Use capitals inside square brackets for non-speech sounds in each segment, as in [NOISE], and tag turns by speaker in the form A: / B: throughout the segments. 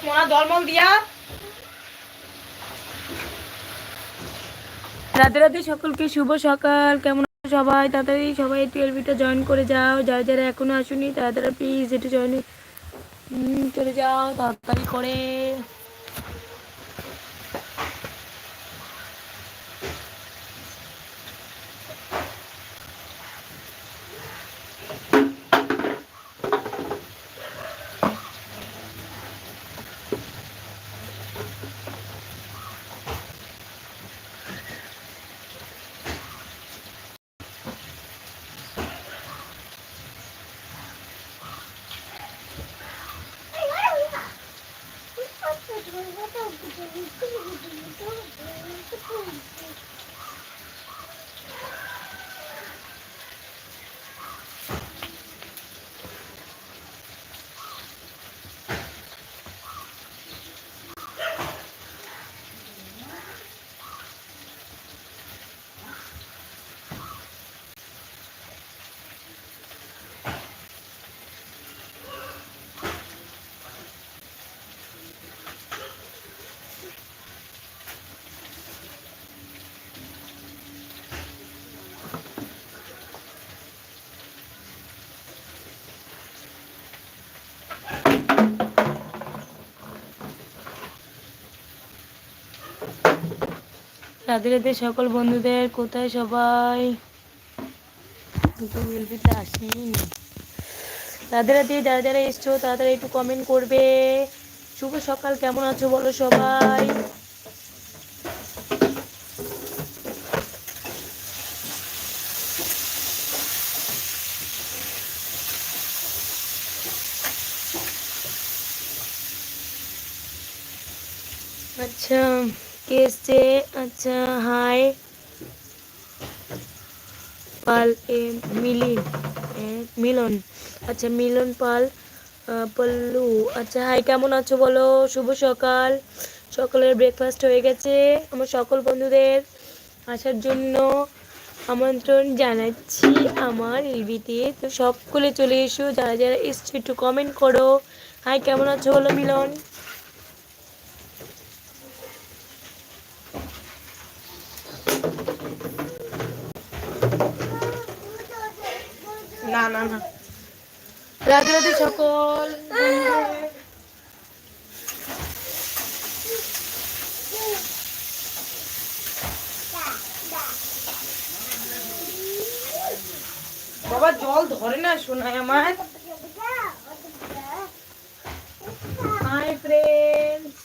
A: কি মোনা দলমল দিয়া। রাতে রাতে সকলকে শুভ সকাল। কেমন সবাই? তাড়াতাড়ি সবাই টুয়েলভিটা জয়েন করে যাও। যারা যারা এখনও আসুনি তারা তারা প্লিজ একটু জয়েন চলে যাও, তাড়াতাড়ি করে। রাধে রাধে সকল বন্ধুদের কোথায় সবাই? এলপিতে আসেনি রাধে রাধে যারা যারা এসছো তাড়াতাড়ি একটু কমেন্ট করবে। শুভ সকাল, কেমন আছো বলো সবাই আচ্ছা কে এসছে আচ্ছা হাই পাল, এ, মিলিন মিলন। আচ্ছা মিলন, পাল পল্লু। আচ্ছা হাই, কেমন আছো বলো? শুভ সকাল। সকালের ব্রেকফাস্ট হয়ে গেছে। আমার সকল বন্ধুদের আসার জন্য আমন্ত্রণ জানাচ্ছি আমার এলবিতে তো সকলে চলে এসো। যারা যারা এসছো, একটু কমেন্ট করো। হাই, কেমন আছো বলো, মিলন? না না না। রাধে রাধে সকল বাবা জল ধরে না শোনায় আমার হাই ফ্রেন্ডস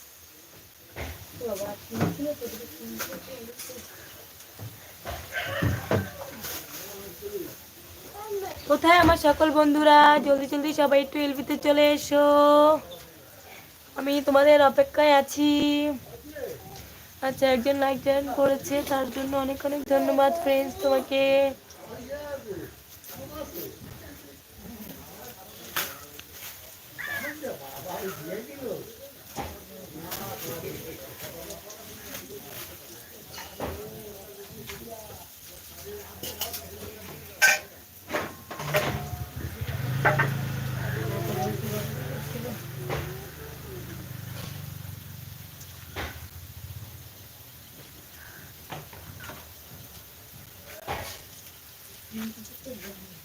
A: কোথায় আমার সকল বন্ধুরা? জলদি জলদি সবাই একটু এলবিতে চলে এসো। আমি তোমাদের অপেক্ষায় আছি। আচ্ছা একজন লাইক জয়েন করেছে, তার জন্য অনেক অনেক ধন্যবাদ ফ্রেন্ডস তোমাকে। Muito de.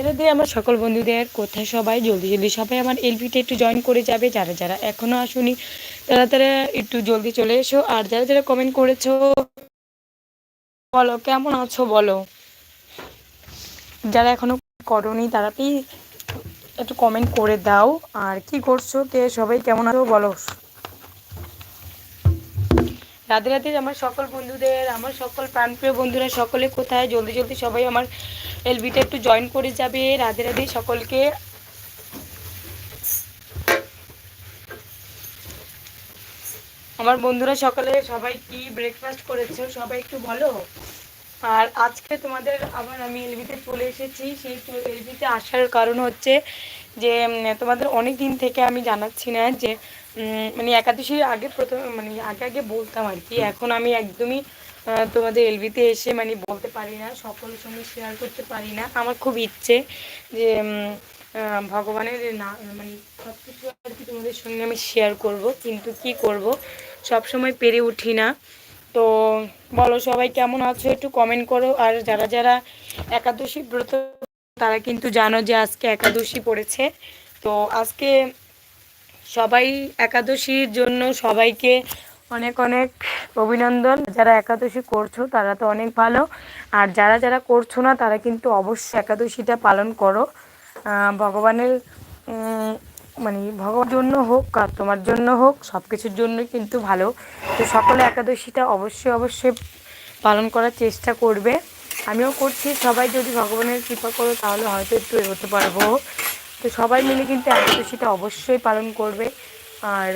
A: রাধে আমার সকল বন্ধুদের কোথায় সবাই জলদি জলদি সবাই আমার এলপিতে একটু জয়েন করে যাবে। যারা যারা এখনও আসুনি, তারা তারা একটু জলদি চলে এসো। আর যারা যারা কমেন্ট করেছ, বলো, কেমন আছো বলো? যারা এখনও করনি, তারা প্লিজ একটু কমেন্ট করে দাও। আর কি করছ, কে, সবাই কেমন আছো বলো? রাধে রাধে, আমার সকল বন্ধুদের, আমার সকল প্রাণপ্রিয় বন্ধুরা, সকলে কোথায়? জলদি জলদি সবাই আমার এলবিটা একটু জয়েন করে যাবে, রাধে রাধে সকলকে। আমার বন্ধুরা সকালে সবাই কি ব্রেকফাস্ট করেছ? সবাই একটু বলো। আর আজকে তোমাদের আবার আমি এলবিতে চলে এসেছি। সেই এলবিতে আসার কারণ হচ্ছে যে তোমাদের অনেক দিন থেকে আমি জানাচ্ছি না যে মানে একাদশীর আগে প্রথম মানে আগে আগে বলতাম আর কি। এখন আমি একদমই তোমাদের এলবিতে এসে মানে বলতে পারি না, সকলের সঙ্গে শেয়ার করতে পারি না। আমার খুব ইচ্ছে যে ভগবানের না মানে সব কিছু আর কি তোমাদের সঙ্গে আমি শেয়ার করব, কিন্তু কি করব? সব সময় পেরে উঠি না। তো বলো সবাই কেমন আছো? একটু কমেন্ট করো। আর যারা যারা একাদশী ব্রত, তারা কিন্তু জানো যে আজকে একাদশী পড়েছে। তো আজকে সবাই একাদশীর জন্য সবাইকে অনেক অনেক অভিনন্দন। যারা একাদশী করছ, তারা তো অনেক ভালো। আর যারা যারা করছ না, তারা কিন্তু অবশ্যই একাদশীটা পালন করো। ভগবানের মানে ভগবান জন্য হোক, আর তোমার জন্য হোক সব কিছুর জন্যই কিন্তু ভালো। তো সকলে একাদশীটা অবশ্যই অবশ্যই পালন করার চেষ্টা করবে। আমিও করছি। সবাই যদি ভগবানের কৃপা করো, তাহলে হয়তো একটু এগোতে পারব। তো সবাই মিলে কিন্তু একাদশীটা অবশ্যই পালন করবে। আর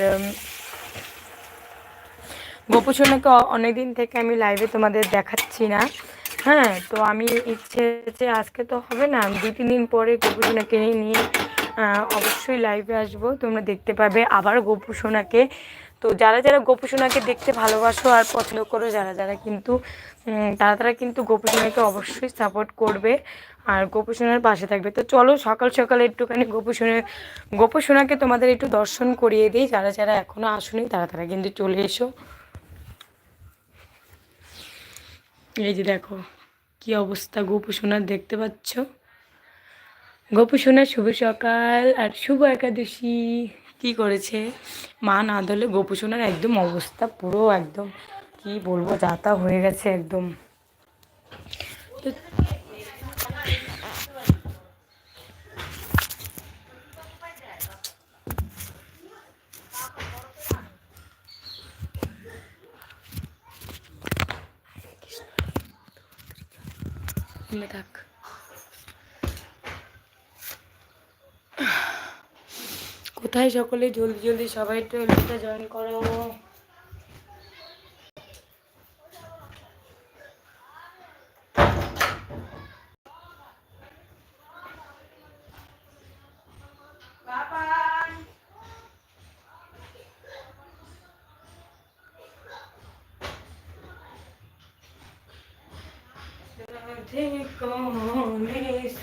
A: গোপুসোনাকে অনেকদিন থেকে আমি লাইভে তোমাদের দেখাচ্ছি না। হ্যাঁ তো আমি ইচ্ছে যে আজকে তো হবে না দু তিন দিন পরে গোপুসোনাকে নিয়ে অবশ্যই লাইভে আসব। তোমরা দেখতে পাবে আবার গোপুসোনাকে। তো যারা যারা গোপুসোনাকে দেখতে ভালোবাসো আর পছন্দ করো, যারা যারা কিন্তু তারা তারা কিন্তু গোপুসোনাকে অবশ্যই সাপোর্ট করবে আর গোপুসোনার পাশে থাকবে। তো চলো সকাল সকালে একটুখানি গোপুসোনা, গোপুসোনাকে তোমাদের একটু দর্শন করিয়ে দিই। যারা যারা এখনও আসুনি, তারা তারা কিন্তু চলে এসো। এই যে দেখো, কি অবস্থা গোপু সোনার দেখতে পাচ্ছ? গোপু সোনার শুভ সকাল আর শুভ একাদশী। কি করেছে? মা না ধরলে গোপু সোনার একদম অবস্থা পুরো একদম, কি বলব যাতা হয়ে গেছে একদম। থাক কোথায় [SIGHS] সকলে জলদি জলদি সবাই এলবিটা জয়েন করো।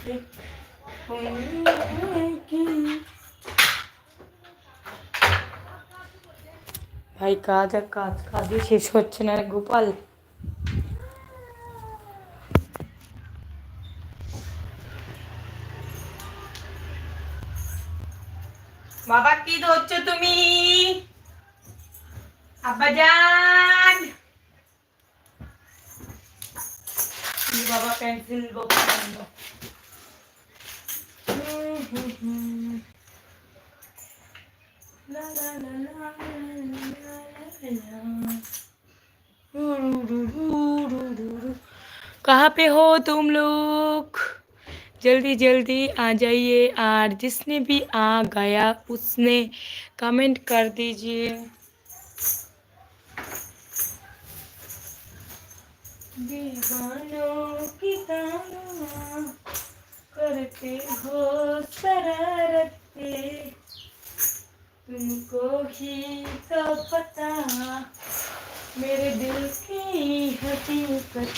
A: ভাই, কাজ আর কাজ, কাজই শেষ হচ্ছে না গোপাল। বাবা, কি ধরছো তুমি? আব্বা বাবা পেন্সিল গোপাল कहाँ पे हो तुम लोग? जल्दी जल्दी आ जाइए और जिसने भी आ गया, उसने कमेंट कर दीजिए। दीवानों की करते हो शरारते। तुमको ही तो पता मेरे दिल की हकीकत।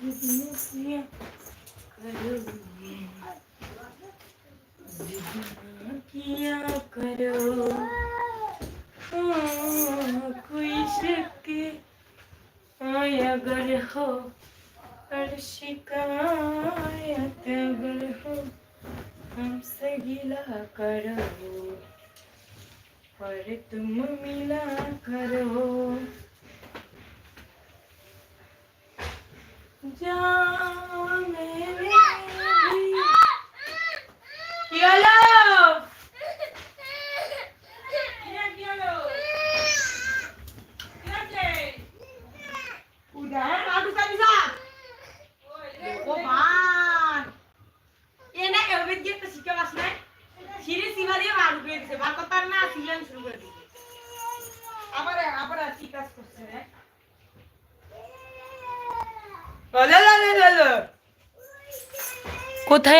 A: Единицы.
B: Единицы.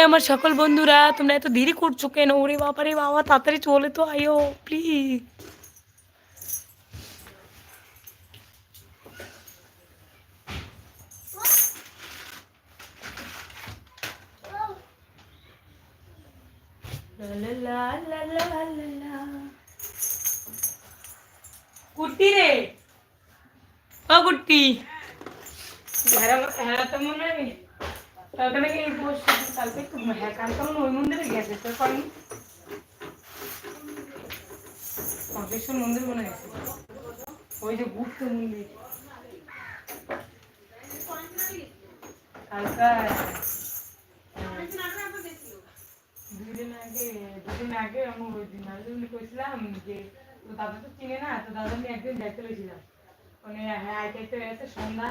B: আমার সকল বন্ধুরা তোমরা এত দেরি করছ কেন? ওরে বাবা রে বাবা তাড়াতাড়ি চলে তো আয়ো প্লিজ
A: কুটি রে।
B: ও গুট্টি
A: হেরা হেরা তো মনে নেই নাকি এই বসে কালকে হ্যাঁ কালকে মনে ওই মন্দিরে গেছে, তো করেন কংকেশ্বর মন্দির মনে গেছে ওই যে গুপ্ত মন্দির। কালকা দুদিন আগে দুদিন আগে আমি ওই দিন আমি কইছিলাম যে, তো দাদা তো চিনে না, তো দাদা আমি একদিন যাইতে পেরেছিলাম মানে হ্যাঁ আইতে সন্ধ্যা।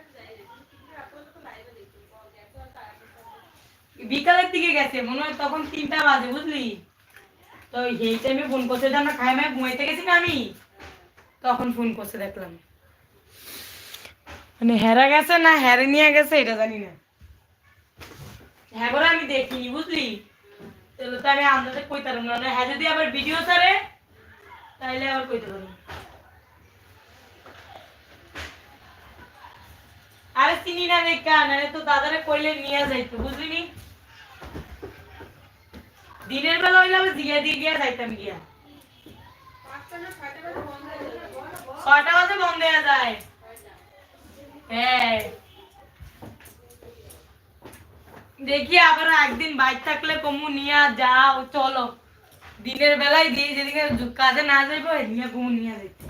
A: বিকালের দিকে গেছে, মনে হয় তখন তিনটা বাজে, বুঝলি? তো এই টাইমে ফোন করছে যে, আমরা খাই মাই ঘুমাইতে গেছি না আমি? তখন ফোন করছে, দেখলাম। মানে হেরা গেছে না হেরে নিয়ে গেছে, এটা জানি না। হ্যাঁ আমি দেখিনি, বুঝলি? তাহলে তো আমি আন্দাজে কইতে পারব না। হ্যাঁ যদি আবার ভিডিও ছাড়ে, তাইলে আবার কইতে পারব। আরে চিনি না দেখা নাহলে তো দাদারে কইলে নিয়ে যাইতো, বুঝলি? দিনের বেলা হইলে আমি দিয়ে দিয়ে গিয়া যাইতাম গিয়া। ছয়টা বাজে বন্ধ হয়ে যায়। হ্যাঁ। দেখি আবার একদিন বাইক থাকলে কমু, নিয়ে যাও, চলো। দিনের বেলায় দিয়ে যেদিকে কাজে না যাইবো এদিকে কমু, নিয়ে যাইতে।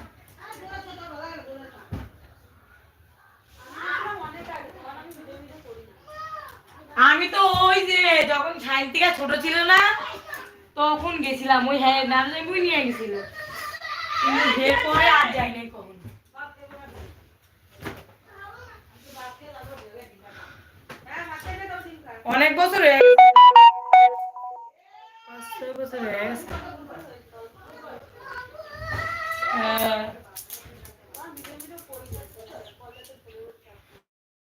A: আমি তো ওই যে যখন সাইন্তিকা ছোট ছিল না তখন গেছিলাম, ওই হ্যাঁ নামলেবুই নিয়ে গেছিল কিন্তু বিয়ের পরে আর যাই নাই কখন অনেক বছর হয়ে গেছে। পাঁচ, ছয় বছর হয়ে গেছে হ্যাঁ।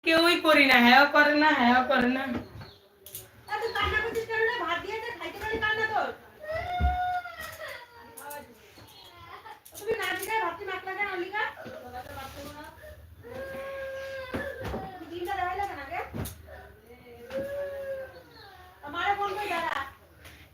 A: কেউই করি না হ্যাঁ করে না হ্যাঁ করে না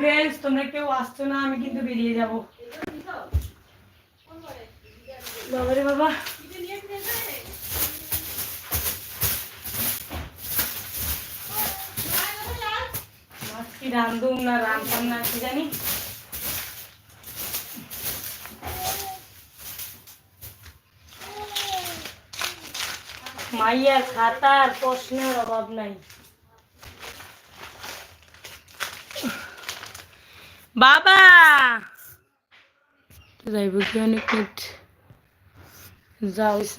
A: ফ্রেন্ডস তোমরা কেউ আসছো না, আমি কিন্তু বেরিয়ে যাব। বাবা মাছ কি রান্ধুম না রান্ধতাম না, কি জানি। মাইয়ার খাতার প্রশ্নের অভাব নাই। বাবা! যাইব কি অনেক যা যাও